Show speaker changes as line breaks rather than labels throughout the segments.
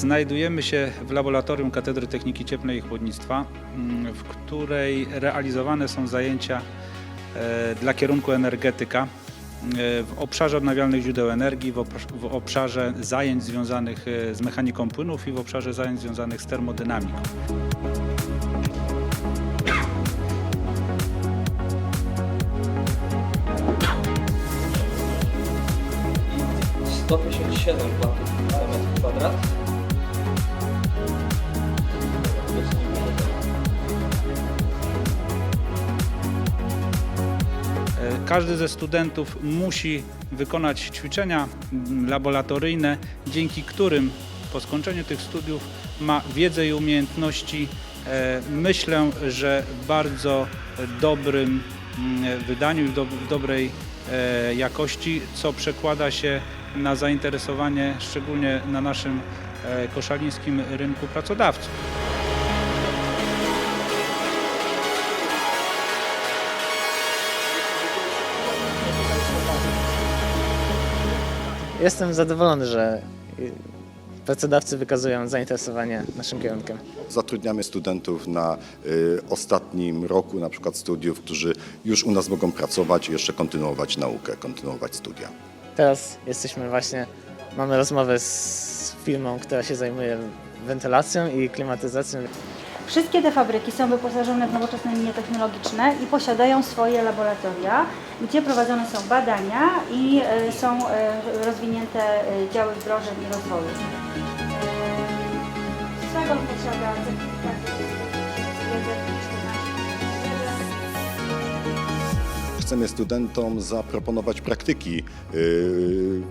Znajdujemy się w laboratorium Katedry Techniki Cieplnej i Chłodnictwa, mm, w której realizowane są zajęcia e, dla kierunku energetyka e, w obszarze odnawialnych źródeł energii, w obsz- w obszarze zajęć związanych e, z mechaniką płynów i w obszarze zajęć związanych z termodynamiką.
I 157 watów na metr kwadrat.
Każdy ze studentów musi wykonać ćwiczenia laboratoryjne, dzięki którym po skończeniu tych studiów ma wiedzę i umiejętności, e, myślę, że w bardzo dobrym mm, wydaniu i w dobrej e, jakości, co przekłada się na zainteresowanie szczególnie na naszym e, koszalińskim rynku pracodawców.
Jestem zadowolony, że pracodawcy wykazują zainteresowanie naszym kierunkiem.
Zatrudniamy studentów na y, ostatnim roku na przykład studiów, którzy już u nas mogą pracować i jeszcze kontynuować naukę, kontynuować studia.
Teraz jesteśmy właśnie, mamy rozmowę z firmą, która się zajmuje wentylacją i klimatyzacją.
Wszystkie te fabryki są wyposażone w nowoczesne linie technologiczne i posiadają swoje laboratoria, gdzie prowadzone są badania i e, są e, rozwinięte e, działy wdrożeń i rozwoju. Sagon posiada certyfikaty
Chcemy studentom zaproponować praktyki y,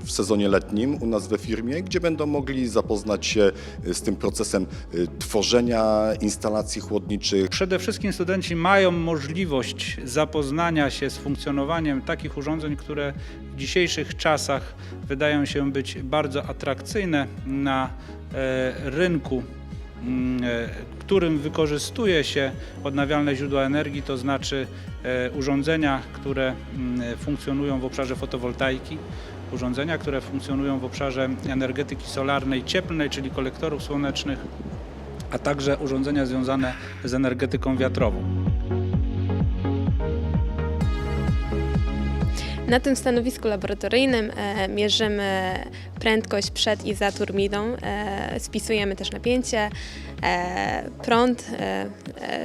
w sezonie letnim u nas we firmie, gdzie będą mogli zapoznać się z tym procesem y, tworzenia instalacji chłodniczych,
Przede wszystkim studenci mają możliwość zapoznania się z funkcjonowaniem takich urządzeń, które w dzisiejszych czasach wydają się być bardzo atrakcyjne na e, rynku, którym wykorzystuje się odnawialne źródła energii, to znaczy e, urządzenia, które mm, funkcjonują w obszarze fotowoltaiki, urządzenia, które funkcjonują w obszarze energetyki solarnej, cieplnej, czyli kolektorów słonecznych, a także urządzenia związane z energetyką wiatrową.
Na tym stanowisku laboratoryjnym e, mierzymy prędkość przed i za turbiną, e, spisujemy też napięcie, e, prąd,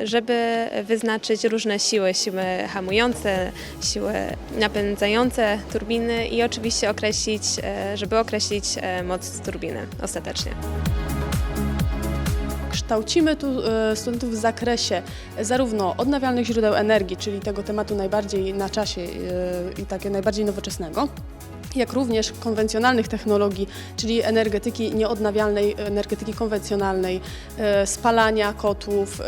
żeby wyznaczyć różne siły, siły hamujące, siły napędzające turbiny i oczywiście określić, żeby określić moc turbiny ostatecznie.
Kształcimy tu e, studentów w zakresie zarówno odnawialnych źródeł energii, czyli tego tematu najbardziej na czasie e, i takie najbardziej nowoczesnego, jak również konwencjonalnych technologii, czyli energetyki nieodnawialnej, energetyki konwencjonalnej, e, spalania kotłów,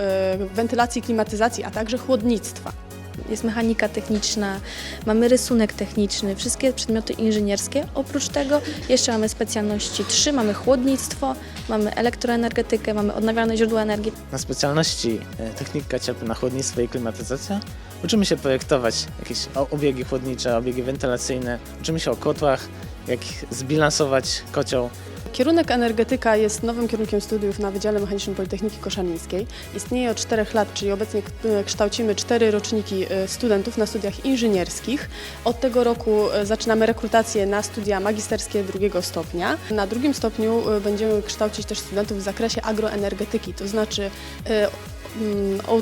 wentylacji, klimatyzacji, a także chłodnictwa.
Jest mechanika techniczna, mamy rysunek techniczny, wszystkie przedmioty inżynierskie. Oprócz tego jeszcze mamy specjalności trzy, mamy chłodnictwo, mamy elektroenergetykę, mamy odnawialne źródła energii.
Na specjalności e, technika cieplna, chłodnictwo i klimatyzacja uczymy się projektować jakieś obiegi chłodnicze, obiegi wentylacyjne, uczymy się o kotłach, jak zbilansować kocioł.
Kierunek energetyka jest nowym kierunkiem studiów na Wydziale Mechanicznym Politechniki Koszalińskiej. Istnieje od 4 lat, czyli obecnie e, kształcimy cztery roczniki e, studentów na studiach inżynierskich. Od tego roku e, zaczynamy rekrutację na studia magisterskie drugiego stopnia. Na drugim stopniu będziemy kształcić też studentów w zakresie agroenergetyki, to znaczy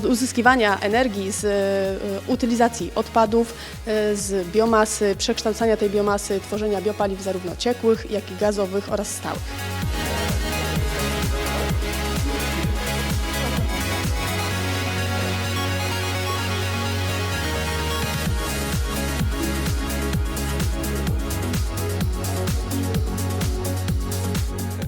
uzyskiwania energii z e, utylizacji odpadów, e, z biomasy, przekształcania tej biomasy, tworzenia biopaliw zarówno ciekłych, jak i gazowych oraz stałych.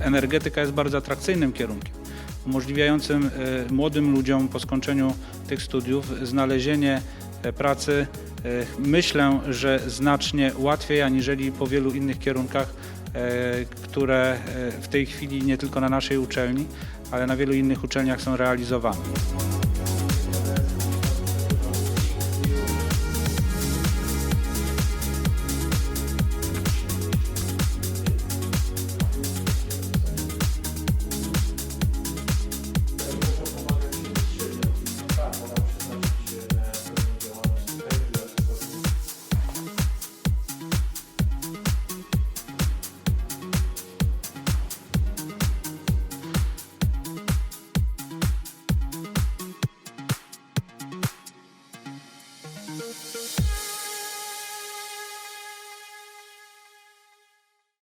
Energetyka jest bardzo atrakcyjnym kierunkiem, umożliwiającym e, młodym ludziom po skończeniu tych studiów znalezienie e, pracy, e, myślę, że znacznie łatwiej aniżeli po wielu innych kierunkach, które w tej chwili nie tylko na naszej uczelni, ale na wielu innych uczelniach są realizowane.